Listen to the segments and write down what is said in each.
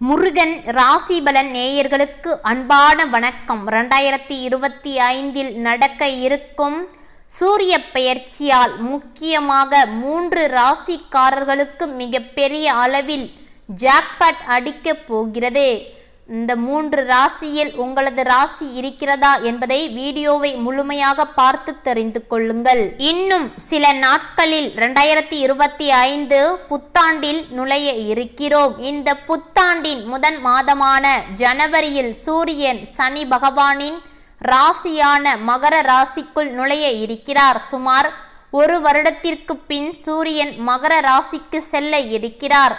முருகன் ராசிபலன் நேயர்களுக்கு அன்பான வணக்கம். ரெண்டாயிரத்தி இருபத்தி ஐந்தில் நடக்க இருக்கும் சூரிய பெயர்ச்சியால் முக்கியமாக மூன்று ராசிக்காரர்களுக்கு மிகப்பெரிய அளவில் ஜாக்பாட் அடிக்கப் போகிறது. இந்த மூன்று ராசியில் உங்களது ராசி இருக்கிறதா என்பதை வீடியோவை முழுமையாக பார்த்து தெரிந்து கொள்ளுங்கள். இன்னும் சில நாட்களில் ரெண்டாயிரத்தி இருபத்தி ஐந்து புத்தாண்டில் நுழைய இருக்கிறோம். இந்த புத்தாண்டின் முதன் மாதமான ஜனவரியில் சூரியன் சனி பகவானின் ராசியான மகர ராசிக்குள் நுழைய இருக்கிறார். சுமார் ஒரு வருடத்திற்கு பின் சூரியன் மகர ராசிக்கு செல்ல இருக்கிறார்.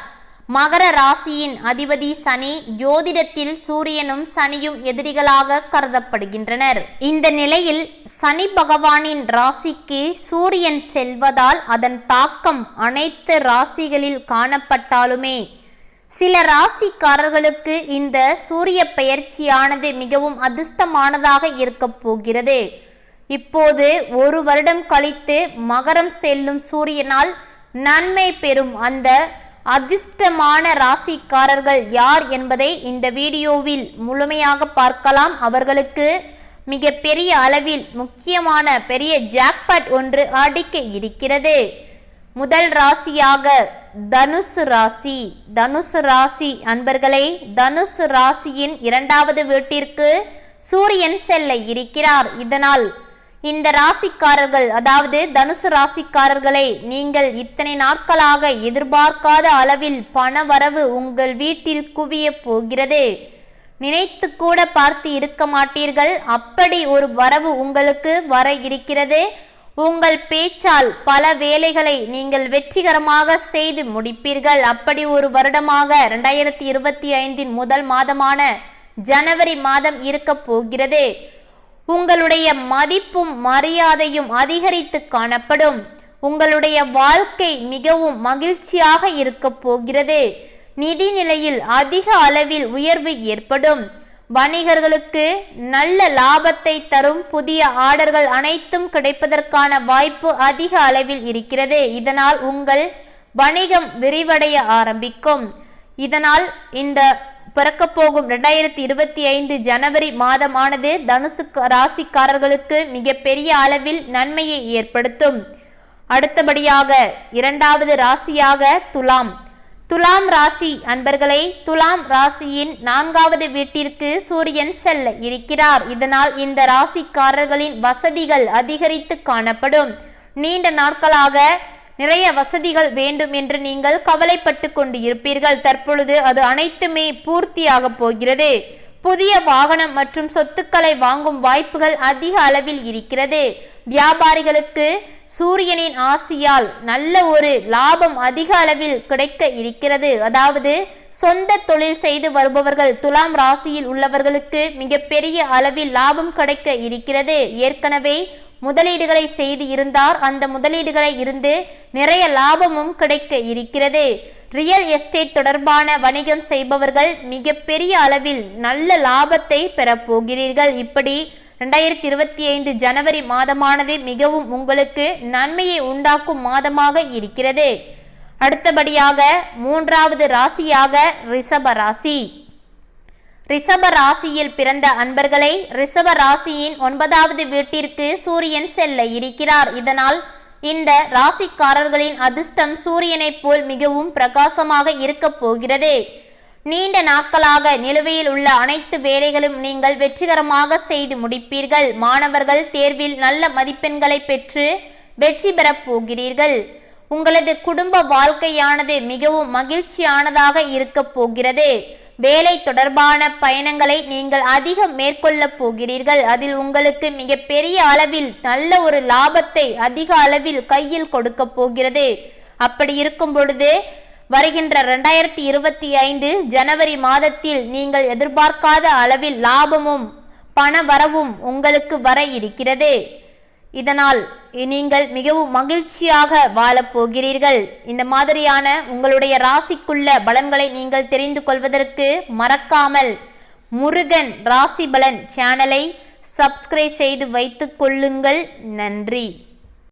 மகர ராசியின் அதிபதி சனி ஜோதிடத்தில் சூரியனும் சனியும் எதிரிகளாக கருதப்படுகின்றனர். இந்த நிலையில் சனி பகவானின் ராசிக்கு சூரியன் செல்வதால் அதன் தாக்கம் அனைத்து ராசிகளில் காணப்பட்டாலுமே சில ராசிக்காரர்களுக்கு இந்த சூரிய பெயர்ச்சியானது மிகவும் அதிர்ஷ்டமானதாக இருக்கப் போகிறது. இப்போது ஒரு வருடம் கழித்து மகரம் செல்லும் சூரியனால் நன்மை பெறும் அந்த அதிர்ஷ்டமான ராசிக்காரர்கள் யார் என்பதை இந்த வீடியோவில் முழுமையாக பார்க்கலாம். அவர்களுக்கு மிக பெரிய அளவில் முக்கியமான பெரிய ஜாக்பாட் ஒன்று அடிக்க இருக்கிறது. முதல் ராசியாக தனுசு ராசி. தனுசு ராசி அன்பர்களை தனுசு ராசியின் இரண்டாவது வீட்டிற்கு சூரியன் செல்ல இருக்கிறார். இதனால் இந்த ராசிக்காரர்கள் அதாவது தனுசு ராசிக்காரர்களை நீங்கள் இத்தனை நாட்களாக எதிர்பார்க்காத அளவில் பண வரவு உங்கள் வீட்டில் குவிய போகிறது. நினைத்து கூட பார்த்து இருக்க மாட்டீர்கள். அப்படி ஒரு வரவு உங்களுக்கு வர இருக்கிறது. உங்கள் பேச்சால் பல வேலைகளை நீங்கள் வெற்றிகரமாக செய்து முடிப்பீர்கள். அப்படி ஒரு வருடமாக ரெண்டாயிரத்தி இருபத்தி ஐந்தின் முதல் மாதமான ஜனவரி மாதம் இருக்க போகிறது. உங்களுடைய மதிப்பும் மரியாதையும் அதிகரித்து காணப்படும். உங்களுடைய வாழ்க்கை மிகவும் மகிழ்ச்சியாக இருக்க போகிறது. நிதி நிலையில் அதிக அளவில் உயர்வு ஏற்படும். வணிகர்களுக்கு நல்ல லாபத்தை தரும் புதிய ஆர்டர்கள் அனைத்தும் கிடைப்பதற்கான வாய்ப்பு அதிக அளவில் இருக்கிறது. இதனால் உங்கள் வணிகம் விரிவடைய ஆரம்பிக்கும். இதனால் இந்த பிறக்கப்போகும் ரெண்டாயிரத்தி இருபத்தி ஐந்து ஜனவரி மாதமானது தனுசு ராசிக்காரர்களுக்கு மிகப்பெரிய அளவில் நன்மையை ஏற்படுத்தும். அடுத்தபடியாக இரண்டாவது ராசியாக துலாம். துலாம் ராசி அன்பர்களை துலாம் ராசியின் நான்காவது வீட்டிற்கு சூரியன் செல்ல இருக்கிறார். இதனால் இந்த ராசிக்காரர்களின் வசதிகள் அதிகரித்து காணப்படும். நீண்ட நாட்களாக நிறைய வசதிகள் வேண்டும் என்று நீங்கள் கவலைப்பட்டு கொண்டு இருப்பீர்கள் தற்பொழுது அது அனைத்துமே பூர்த்தியாக போகிறது. புதிய வாகனம் மற்றும் சொத்துக்களை வாங்கும் வாய்ப்புகள் அதிக அளவில் இருக்கிறது. வியாபாரிகளுக்கு சூரியனின் ஆசியால் நல்ல ஒரு லாபம் அதிக அளவில் கிடைக்க இருக்கிறது. அதாவது சொந்த தொழில் செய்து வருபவர்கள் துலாம் ராசியில் உள்ளவர்களுக்கு மிகப்பெரிய அளவில் லாபம் கிடைக்க இருக்கிறது. ஏற்கனவே முதலீடுகளை செய்து இருந்தார். அந்த முதலீடுகளை இருந்து நிறைய லாபமும் கிடைக்க இருக்கிறது. ரியல் எஸ்டேட் தொடர்பான வணிகம் செய்பவர்கள் மிகப்பெரிய அளவில் நல்ல லாபத்தை பெறப்போகிறீர்கள் இப்படி ரெண்டாயிரத்தி இருபத்தி ஐந்து ஜனவரி மாதமானது மிகவும் உங்களுக்கு நன்மையை உண்டாக்கும் மாதமாக இருக்கிறது. அடுத்தபடியாக மூன்றாவது ராசியாக ரிஷப ராசி. ரிஷப ராசியில் பிறந்த அன்பர்களை ரிஷப ராசியின் ஒன்பதாவது வீட்டிற்கு சூரியன் செல்ல இருக்கிறார். இதனால் இந்த ராசிக்காரர்களின் அதிர்ஷ்டம் சூரியனைப் போல் மிகவும் பிரகாசமாக இருக்கப் போகிறது. நீண்ட நாட்களாக நிலுவையில் உள்ள அனைத்து வேலைகளும் நீங்கள் வெற்றிகரமாக செய்து முடிப்பீர்கள். மாணவர்கள் தேர்வில் நல்ல மதிப்பெண்களை பெற்று வெற்றி பெறப் போகிறீர்கள். உங்களது குடும்ப வாழ்க்கையானது மிகவும் மகிழ்ச்சியானதாக இருக்கப் போகிறது. வேலை தொடர்பான பயணங்களை நீங்கள் அதிகம் மேற்கொள்ளப் போகிறீர்கள். அதில் உங்களுக்கு மிகப்பெரிய அளவில் நல்ல ஒரு லாபத்தை அதிக அளவில் கையில் கொடுக்க போகிறது. அப்படி இருக்கும் பொழுது வருகின்ற ரெண்டாயிரத்தி இருபத்தி ஐந்து ஜனவரி மாதத்தில் நீங்கள் எதிர்பார்க்காத அளவில் லாபமும் பண வரவும் உங்களுக்கு வர இருக்கிறது. இதனால் நீங்கள் மிகவும் மகிழ்ச்சியாக வாழப் போகிறீர்கள். இந்த மாதிரியான உங்களுடைய ராசிக்குள்ள பலன்களை நீங்கள் தெரிந்து கொள்வதற்கு மறக்காமல் முருகன் ராசி பலன் சேனலை சப்ஸ்கிரைப் செய்து வைத்துக் கொள்ளுங்கள். நன்றி.